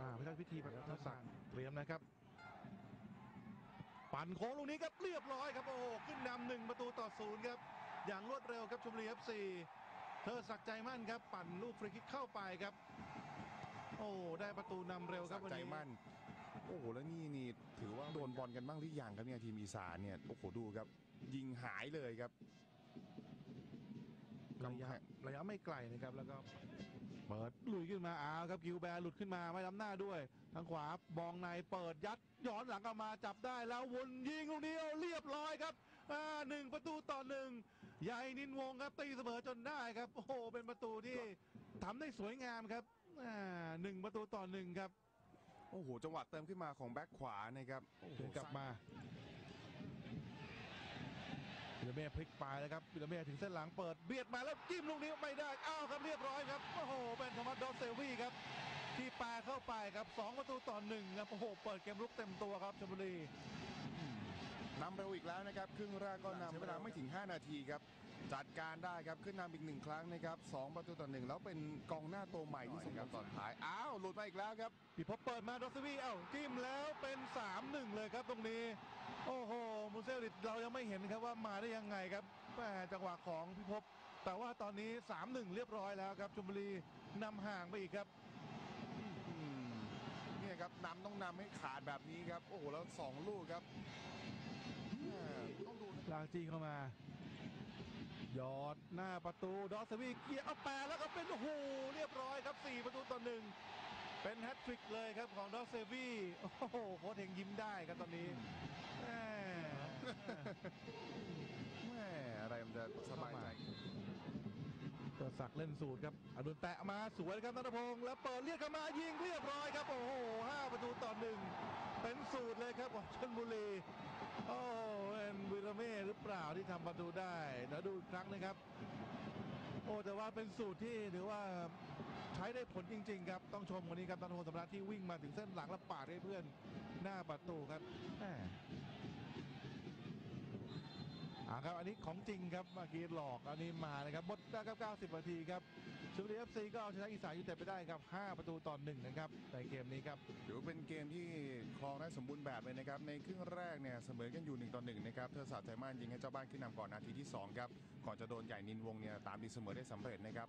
อ่าพระราชพิธีประทับศักดิ์เตรียมนะครับ ปั่นโค้งลูกนี้ครับเรียบร้อยครับ โอ้โหขึ้นนำหนึ่งประตูต่อศูนย์ครับ อย่างรวดเร็วครับชมบุรีเอฟซีเธอศักดิ์ใจมั่นครับ ปั่นลูกฟรีคิกเข้าไปครับ โอ้ได้ประตูนำเร็วครับสักวันใจนี้มั่นโอ้โหแล้วนี่นี่ถือว่าโดนบอลกันบ้างหรือยังครับเนี่ยทีมอีสานเนี่ยโอ้โหดูครับ ยิงหายเลยครับระยะระยะไม่ไกลนะครับแล้วก็ เปิดลุยขึ้นมาอ้าวครับกิวแบร์หลุดขึ้นมาไม่ล้ำหน้าด้วย ทางขวาบองในเปิดยัดย้อนหลังกลับมาจับได้แล้ววนยิงลูกเดียวเรียบร้อยครับอ่าหนึ่งประตูต่อหนึ่งใหญ่นินวงครับตีเสมอจนได้ครับ โอ้โหเป็นประตูที่ทำได้สวยงามครับอ่าหนึ่งประตูต่อหนึ่งครับ โอ้โหจังหวะเติมขึ้นมาของแบ็คขวานะครับโอ้โหเดินกลับมา วิลเม่พลิกไปแล้วครับวิลเม่ถึงเส้นหลังเปิดเบียดมาแล้วจิ้มลูกนี้ไม่ได้อ้าวครับเรียบร้อยครับโอ้โหเป็นโทมัสดอสเซลวี่ครับที่ปาเข้าไปครับ2ประตูต่อหนึ่งครับโอ้โหเปิดเกมลุกเต็มตัวครับชลบุรีนำเร็วอีกแล้วนะครับครึ่งแรกก็นำใช้เวลาไม่ถึง 5 นาทีครับจัดการได้ครับขึ้นนำอีกหนึ่งครั้งนะครับสองประตูต่อหนึ่งแล้วเป็นกองหน้าตัวใหม่ที่สำคัญตอนท้าย อ้าว หลุดมาอีกแล้วครับพี่พบเปิดมาดอสเซลวี่เอ้าจิ้มแล้วเป็น 3-1 เลยครับตรงนี้ โอ้โหมูเซลิตเรายังไม่เห็นครับว่ามาได้ยังไงครับแหม่จังหวะของพี่พบแต่ว่าตอนนี้ 3-1 เรียบร้อยแล้วครับชลบุรีนำห่างไปอีกครับอืมเนี่ยครับนำต้องนำให้ขาดแบบนี้ครับ โอ้โหแล้วสองลูกครับอ่าต้องดูนะลากจีเข้ามา ยอดหน้าประตูดอสวีเกียร์เอาแปดแล้วก็เป็นโอ้โหเรียบร้อยครับ 4 ประตูต่อหนึ่งเป็นแฮตทริกเลยครับของดอสเซวีโอ้โหโค้ชเฮงยิ้มได้ครับตอนนี้แหม่ แม่อะไรมันจะสบายใจ เกิด ศักดิ์เล่นสูตรครับอดุลแตะมาสวยครับนัทพงศ์แล้วเปิดเรียกเข้ามายิงเรียบร้อยครับ โอ้โหห้าประตูต่อหนึ่งเป็นสูตรเลยครับของชลบุรีโอ้เป็นวิลเม่หรือเปล่าที่ทำประตูได้เดี๋ยวดูอีกครั้งนะครับ โอ้แต่ว่าเป็นสูตรที่ถือว่าใช้ได้ผลจริง ๆ ครับ ต้องชมคนนี้ครับตันโฮสำรักที่วิ่งมาถึงเส้นหลังแล้วปาดให้เพื่อนหน้าประตูครับ แหม่อ่าครับ อันนี้ของจริงครับเมื่อกี้หลอกอันนี้มานะครับหมดแล้วครับ 90นาทีครับชลบุรีเอฟซีก็เอาชนะอีสานยูเต็ดไปได้ครับ 5 ประตูต่อหนึ่งนะครับในเกมนี้ครับถือเป็นเกมที่ครองได้สมบูรณ์แบบเลยนะครับ ในครึ่งแรกเนี่ยเสมอกันอยู่1ต่อ1นะครับเธอสาใจมานยิงให้เจ้าบ้านขึ้นนำก่อนนาทีที่2ครับก่อนจะโดนใหญ่นินวงเนี่ยตามดีเสมอได้สำเร็จนะครับ